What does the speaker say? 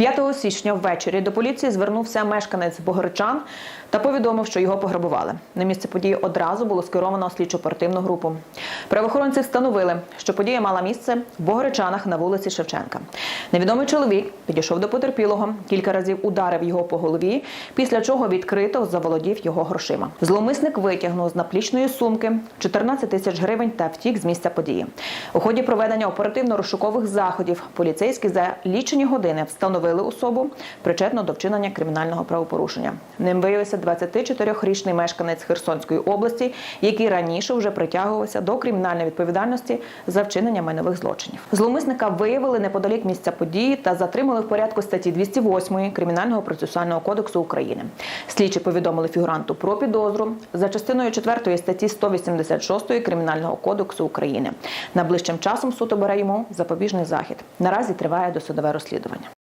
5 січня ввечері до поліції звернувся мешканець Богорчан та повідомив, що його пограбували. На місце події одразу було скеровано слідчо-оперативну групу. Правоохоронці встановили, що подія мала місце в Богоречанах на вулиці Шевченка. Невідомий чоловік підійшов до потерпілого, кілька разів ударив його по голові, після чого відкрито заволодів його грошима. Зловмисник витягнув з наплічної сумки 14 тисяч гривень та втік з місця події. У ході проведення оперативно-розшукових заходів поліцейські за лічені години встановили особу причетну до вчинення кримінального правопорушення. Ним виявився 24-річний мешканець Херсонської області, який раніше вже притягувався до кримінальної відповідальності за вчинення майнових злочинів. Зловмисника виявили неподалік місця події та затримали в порядку статті 208 Кримінального процесуального кодексу України. Слідчі повідомили фігуранту про підозру за частиною 4 статті 186 Кримінального кодексу України. Найближчим часом суд обере йому запобіжний захід. Наразі триває досудове розслідування.